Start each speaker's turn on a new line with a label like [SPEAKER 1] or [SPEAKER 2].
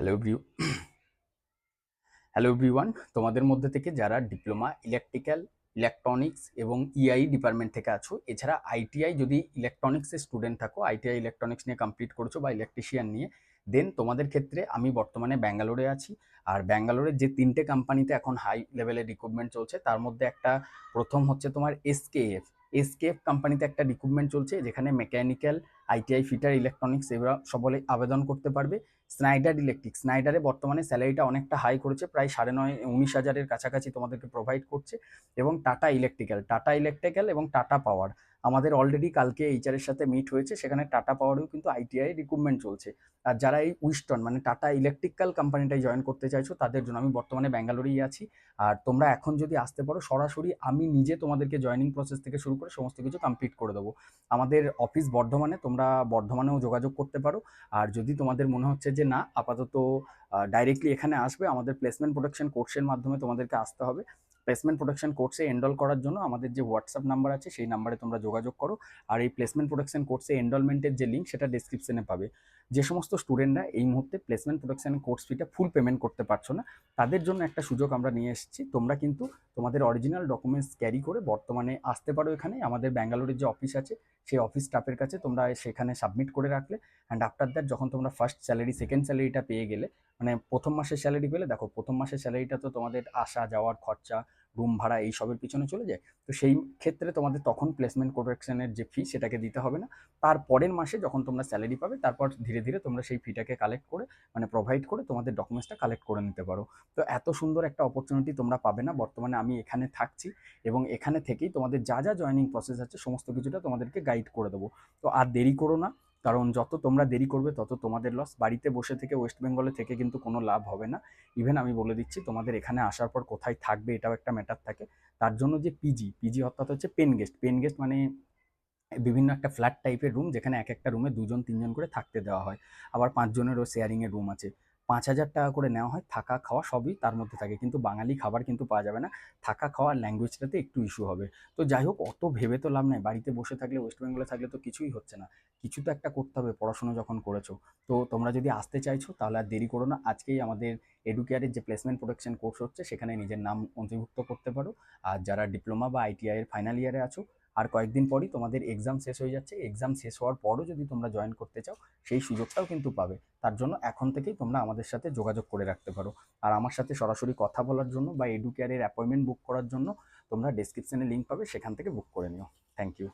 [SPEAKER 1] Hello এভরিউ hello everyone তোমাদের মধ্যে থেকে যারা ডিপ্লোমা ইলেকট্রিক্যাল ইলেকট্রনিক্স এবং ইআই ডিপার্টমেন্ট থেকে আছো, এছাড়া আইটিআই যদি ইলেকট্রনিক্সের স্টুডেন্ট থাকো আইটিআই ইলেকট্রনিক্স নিয়ে কমপ্লিট করেছ বা ইলেকট্রিশিয়ান নিয়ে দেন তোমাদের ক্ষেত্রে আমি বর্তমানে ব্যাঙ্গালোরে আছি। আর ব্যাঙ্গালোরের যে তিনটে কোম্পানিতে এখন হাই লেভেলের রিক্রুটমেন্ট চলছে, তার মধ্যে একটা প্রথম হচ্ছে তোমার এসকেএফ এসকেএফ কোম্পানিতে একটা রিক্রুটমেন্ট চলছে, যেখানে মেকানিক্যাল আইটিআই ফিটার ইলেকট্রনিক্স এগুলো সকলে আবেদন করতে পারবে। স্নাইডার ইলেকট্রিক স্নাইডারে বর্তমানে স্যালারিটা অনেকটা হাই করেছে, প্রায় সাড়ে নয়, উনিশ হাজারের কাছাকাছি তোমাদেরকে প্রোভাইড করছে। এবং টাটা ইলেকট্রিক্যাল টাটা ইলেকট্রিক্যাল এবং টাটা পাওয়ার আমাদের অলরেডি কালকে এইচআরের সাথে মিট হয়েছে, সেখানে টাটা পাওয়ারেও কিন্তু আইটিআই রিক্রুটমেন্ট চলছে। আর যারা এই উইস্টন মানে টাটা ইলেকট্রিক্যাল কোম্পানিটাই জয়েন করতে চাইছো, তাদের জন্য আমি বর্তমানে ব্যাঙ্গালোরেই আছি। আর তোমরা এখন যদি আসতে পারো, সরাসরি আমি নিজে তোমাদেরকে জয়েনিং প্রসেস থেকে শুরু করে সমস্ত কিছু কমপ্লিট করে দেবো। আমাদের অফিস বর্ধমানে তোমরা বর্ধমানেও যোগাযোগ করতে পারো। আর যদি তোমাদের মনে হচ্ছে যে না, আপাতত ডাইরেক্টলি এখানে আসবে, আমাদের প্লেসমেন্ট প্রোটেকশন কোর্সের মাধ্যমে তোমাদেরকে আসতে হবে। প্লেসমেন্ট প্রোটেকশন কোর্সে এনরোল করার জন্য আমাদের যে হোয়াটসঅ্যাপ নাম্বার আছে, সেই নাম্বারে তোমরা যোগাযোগ করো। আর এই প্লেসমেন্ট প্রোটেকশন কোর্সে এনরোলমেন্টের যে লিঙ্ক সেটা ডিসক্রিপশনে পাবে। যে সমস্ত স্টুডেন্টরা এই মুহূর্তে প্লেসমেন্ট প্রোটেকশন কোর্স ফিটা ফুল পেমেন্ট করতে পারছ না, তাদের জন্য একটা সুযোগ আমরা নিয়ে এসেছি। তোমরা কিন্তু তোমাদের অরিজিনাল ডকুমেন্টস ক্যারি করে বর্তমানে আসতে পারো এখানে। আমাদের ব্যাঙ্গালোরের যে অফিস আছে, সেই অফিস স্টাফের কাছে তোমরা সেখানে সাবমিট করে রাখলে। অ্যান্ড আফটার দ্যাট যখন তোমরা ফার্স্ট স্যালারি সেকেন্ড স্যালারিটা পেয়ে গেলে মানে প্রথম মাসের স্যালারি পেলে, দেখো প্রথম মাসের স্যালারিটা তো তোমাদের আসা, যাওয়ার খরচা রুম ভাড়া, এইসবের পিছনে চলে যায়। তো সেই ক্ষেত্রে তোমাদের তখন প্লেসমেন্ট প্রোটেকশনের যে ফি সেটাকে দিতে হবে না। তার পরের মাসে যখন তোমরা স্যালারি পাবে, তারপর ধীরে ধীরে তোমরা সেই ফিটাকে কালেক্ট করে মানে প্রোভাইড করে তোমাদের ডকুমেন্টসটা কালেক্ট করে নিতে পারো। তো এত সুন্দর একটা অপরচুনিটি তোমরা পাবে না। বর্তমানে আমি এখানে থাকছি এবং এখানে থেকেই তোমাদের যা যা জয়নিং প্রসেস আছে, সমস্ত কিছুটা তোমাদেরকে গাইড করে দেবো। তো আর দেরি করো না। কারণ যত তোমরা দেরি করবে, তত তোমাদের লস বাড়িতে বসে থেকে ওয়েস্ট বেঙ্গলে থেকে কিন্তু কোনো লাভ হবে না। ইভেন আমি বলে দিচ্ছি, তোমাদের এখানে আসার পর কোথায় থাকবে এটাও একটা ম্যাটার থাকে। তার জন্য যে পিজি পিজি অর্থাৎ হচ্ছে পেন গেস্ট পেন গেস্ট মানে বিভিন্ন একটা ফ্ল্যাট টাইপের রুম যেখানে এক একটা রুমে দুজন, তিনজন করে থাকতে দেওয়া হয়। আবার পাঁচজনেরও শেয়ারিংয়ের রুম আছে। পাঁচ হাজার টাকা করে নেওয়া হয়, থাকা খাওয়া সবই তার মধ্যে থাকে। কিন্তু বাঙালি খাবার কিন্তু পাওয়া যাবে না। থাকা খাওয়ার ল্যাঙ্গুয়েজটাতে একটু ইস্যু হবে। তো যাই হোক, অত ভেবে তো লাভ নেই। বাড়িতে বসে থাকলে ওয়েস্ট বেঙ্গলে থাকলে তো কিছুই হচ্ছে না। কিছু তো একটা করতে হবে, পড়াশোনা যখন করেছ। তো তোমরা যদি আসতে চাইছো, তাহলে আর দেরি করো না। আজকেই আমাদের এডুকেয়ারের যে প্লেসমেন্ট প্রোটেকশন কোর্স হচ্ছে, সেখানে নিজের নাম অন্তর্ভুক্ত করতে পারো। আর যারা ডিপ্লোমা বা আইটিআইয়ের ফাইনাল ইয়ারে আছো আর কয়েকদিন পরই তোমাদের এক্সাম শেষ হয়ে যাচ্ছে। এক্সাম শেষ হওয়ার পরও যদি তোমরা জয়েন করতে চাও, সেই সুযোগটাও কিন্তু পাবে। তার জন্য এখন থেকেই তোমরা আমাদের সাথে যোগাযোগ করে রাখতে পারো। আর আমার সাথে সরাসরি কথা বলার জন্য বা এডুকেয়ারের অ্যাপয়েন্টমেন্ট বুক করার জন্য তোমরা ডিসক্রিপশানে লিঙ্ক পাবে, সেখান থেকে বুক করে নিও। Thank you